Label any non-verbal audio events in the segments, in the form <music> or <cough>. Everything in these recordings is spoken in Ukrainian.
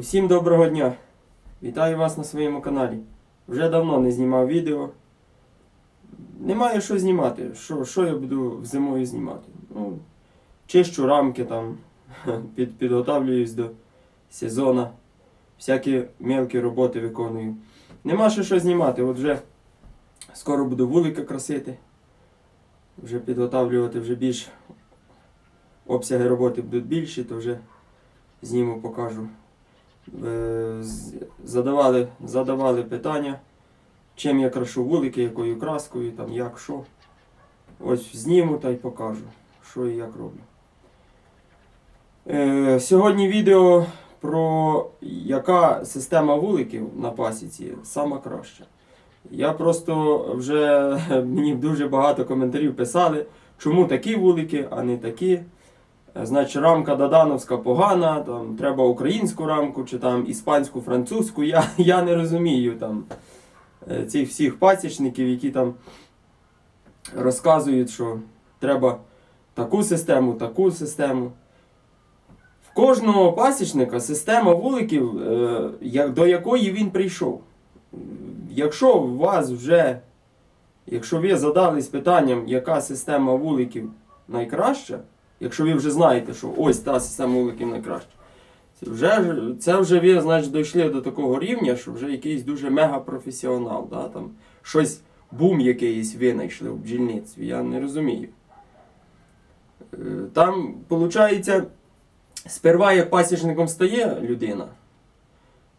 Усім доброго дня! Вітаю вас на своєму каналі. Вже давно не знімав відео. Немає що знімати. Що, що я буду зимою знімати? Ну, чищу рамки там, <laughs> під, підготовлююсь до сезону. Всякі мелкі роботи виконую. Нема ще що знімати. От вже скоро буду вулика красити. Вже підготовлювати вже більш обсяги роботи будуть більші, то вже зніму, покажу. Е, задавали, задавали питання, чим я крашу вулики, якою краскою, там як що. Ось зніму та й покажу, що і як роблю. Е, сьогодні відео про яка система вуликів на пасіці сама краща. Я просто вже <laughs> мені дуже багато коментарів писали, чому такі вулики, а не такі. Е, Значить, рамка Дадановська погана, там треба українську рамку чи там іспанську, французьку. Я, <laughs> я не розумію там е, цих всіх пасічників, які там розказують, що треба таку систему, таку систему. В кожного пасічника система вуликів, е, до якої він прийшов. Якщо у вас вже, якщо ви задались питанням, яка система вуликів найкраща, Якщо ви вже знаєте, що ось та система вуликів найкраща, це вже, це вже ви значить, дійшли до такого рівня, що вже якийсь дуже мегапрофесіонал. Да? Там щось бум якийсь винайшли в бджільництві, я не розумію. Е, Там, виходить, сперва як пасічником стає людина,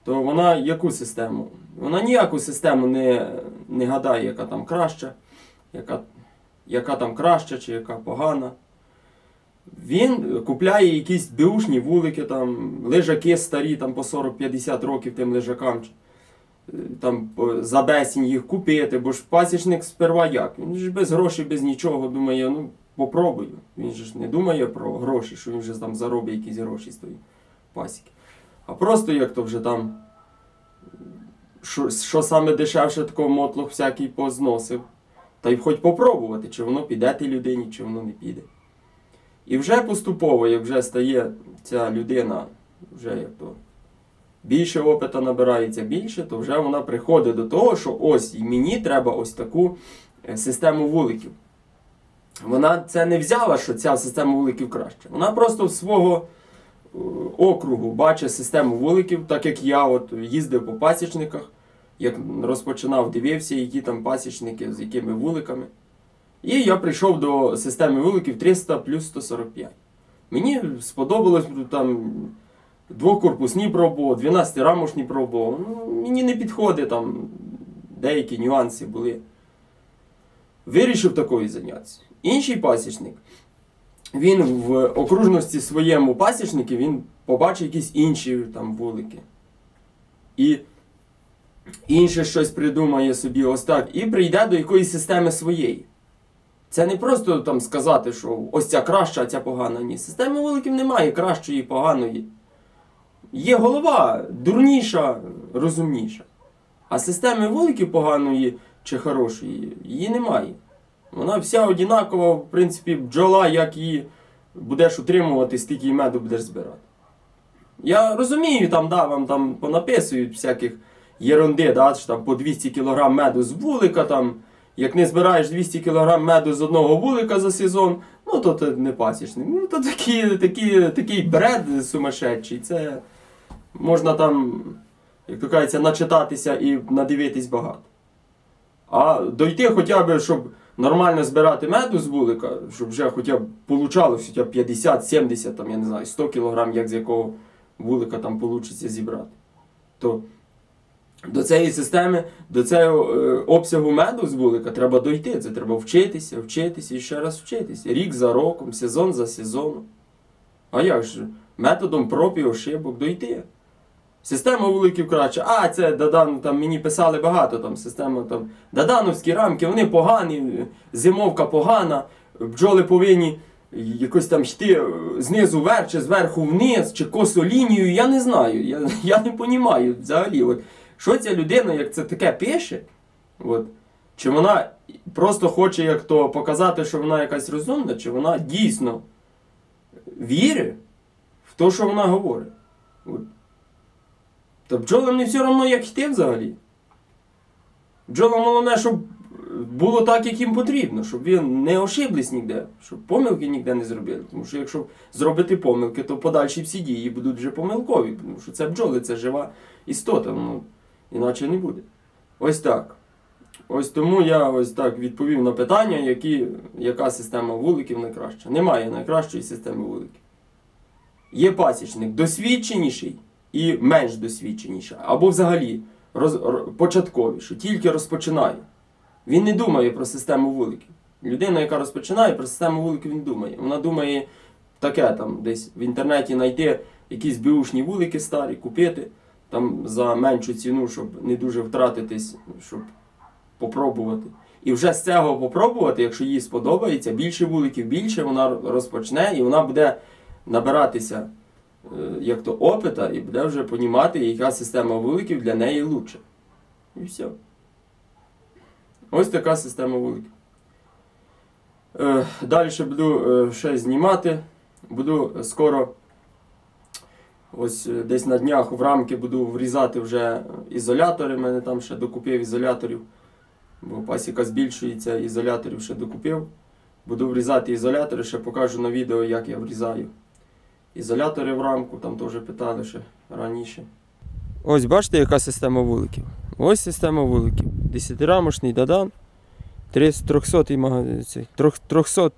то вона яку систему? Вона ніяку систему не, не гадає, яка там краща, яка, яка там краща чи яка погана. Він купляє якісь беушні вулики, там, лежаки старі там, по 40-50 років тим лежакам. Е, Там, за бесінь їх купити, бо ж пасічник сперва як? Він ж без грошей, без нічого думає, ну попробую. Він же ж не думає про гроші, що він вже там заробить якісь гроші з тої пасіки. А просто як то вже там, що, що саме дешевше такого мотлох всякий позносив. Та й хоч попробувати, чи воно піде тій людині, чи воно не піде. І вже поступово, як вже стає ця людина, вже як то більше опита набирається більше, то вже вона приходить до того, що ось і мені треба ось таку е, систему вуликів. Вона це не взяла, що ця система вуликів краще. Вона просто в свого е, округу бачить систему вуликів, так як я от їздив по пасічниках, як розпочинав, дивився, які там пасічники, з якими вуликами. І я прийшов до системи вуликів 300 плюс 145. Мені сподобалось ну, там двокорпусні пробував, 12 рамошні пробував. Ну, мені не підходить там деякі нюанси були. Вирішив такою зайнятися. Інший пасічник, він в окружності своєму пасічники, він побачив якісь інші там вулики. І інше щось придумає собі ось так. І прийде до якоїсь системи своєї. Це не просто там сказати, що ось ця краща, а ця погана. Ні. Системи вуликів немає кращої і поганої. Є голова дурніша, розумніша. А системи вуликів поганої чи хорошої її немає. Вона вся одинакова, в принципі, бджола, як її будеш утримувати, стільки і меду будеш збирати. Я розумію, там, да, вам там понаписують всяких єрунди, да, що там по 200 кг меду з вулика там. Як не збираєш 200 кг меду з одного вулика за сезон, ну то ти не пасічник. Ну то такі, такі, такий бред сумасшедший. Це можна там, як то кажеться, начитатися і надивитись багато. А дойти хоча б, щоб нормально збирати меду з вулика, щоб вже хоча б получалось хоча б 50, 70, там, я не знаю, 100 кг, як з якого вулика там вийде зібрати. То до цієї системи, до цього е, обсягу меду з вулика треба дойти. Це треба вчитися, вчитися і ще раз вчитися. Рік за роком, сезон за сезоном. А як же? Методом проб і ошибок дойти. Система вуликів краще. А, це Дадан, там мені писали багато там система там. Дадановські рамки, вони погані, зимовка погана, бджоли повинні якось там йти е, знизу вверх, чи зверху вниз, чи косо лінію. Я не знаю. Я, я не розумію взагалі. От, що ця людина, як це таке пише, от, чи вона просто хоче як то показати, що вона якась розумна, чи вона дійсно вірить в те, що вона говорить. От. Та бджолам не все одно, як йти взагалі. Бджолам головне, щоб було так, як їм потрібно, щоб ви не ошиблись ніде, щоб помилки ніде не зробили. Тому що якщо зробити помилки, то подальші всі дії будуть вже помилкові, тому що це бджоли, це жива істота, ну, іначе не буде. Ось так. Ось тому я ось так відповів на питання, які, яка система вуликів найкраща. Немає найкращої системи вуликів. Є пасічник досвідченіший і менш досвідченіший, або взагалі роз, ро- початковий, що тільки розпочинає. Він не думає про систему вуликів. Людина, яка розпочинає, про систему вуликів не думає. Вона думає таке там десь в інтернеті знайти якісь беушні вулики старі, купити там за меншу ціну, щоб не дуже втратитись, щоб попробувати. І вже з цього попробувати, якщо їй сподобається, більше вуликів, більше вона розпочне і вона буде набиратися е, як то опита і буде вже понімати, яка система вуликів для неї лучше. І все. Ось така система вуликів. Е, далі буду е, ще знімати. Буду скоро. Ось е, десь на днях в рамки буду врізати вже ізолятори. У мене там ще докупив ізоляторів. Бо пасіка збільшується, ізоляторів ще докупив. Буду врізати ізолятори, ще покажу на відео, як я врізаю. Ізолятори в рамку, там теж питали ще раніше. Ось бачите, яка система вуликів. Ось система вуликів. Десятирамочний дадан. 300 магазин, 300,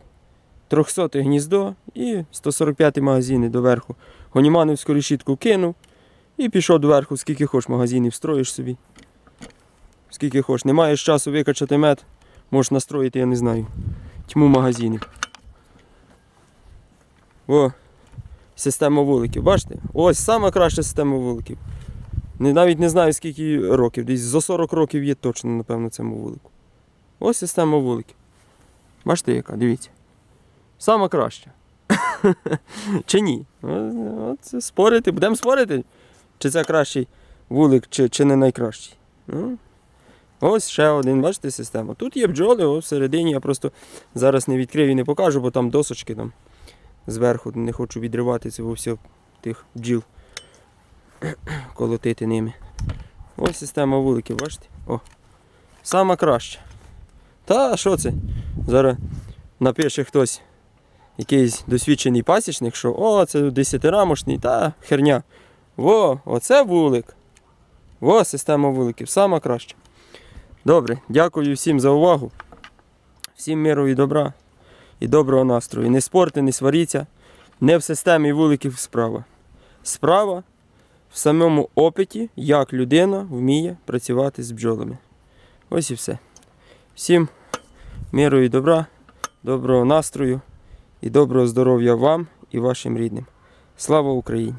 300 гніздо і 145 магазини доверху. Гоніманівську решітку кинув і пішов доверху, скільки хочеш магазинів строїш собі. Скільки хочеш. Не маєш часу викачати мед, можеш настроїти, я не знаю. Тьму магазинів. О, система вуликів. Бачите? Ось сама краща система вуликів. Навіть не знаю скільки років. Десь за 40 років є точно, напевно, цьому вулику. Ось система вуликів. Бачите, яка? Дивіться. Сама краща. <laughs> чи ні? От, от, спорити, будемо спорити. Чи це кращий вулик, чи, чи не найкращий. Ну, Ось ще один, бачите, система. Тут є бджоли, ось всередині я просто зараз не відкрив і не покажу, бо там досочки там зверху не хочу відривати цього всього тих бджіл. <clears throat> Колотити ними. Ось система вуликів, бачите? О. Сама краща. Та що це? Зараз напише хтось, якийсь досвідчений пасічник, що о, це десятирамошний, та херня. Во, оце вулик. Во, система вуликів, сама краща. Добре, дякую всім за увагу. Всім миру і добра і доброго настрою. Не спорте, не сваріться. Не в системі вуликів справа. Справа в самому опиті, як людина вміє працювати з бджолами. Ось і все. Всім миру і добра, доброго настрою і доброго здоров'я вам і вашим рідним. Слава Україні!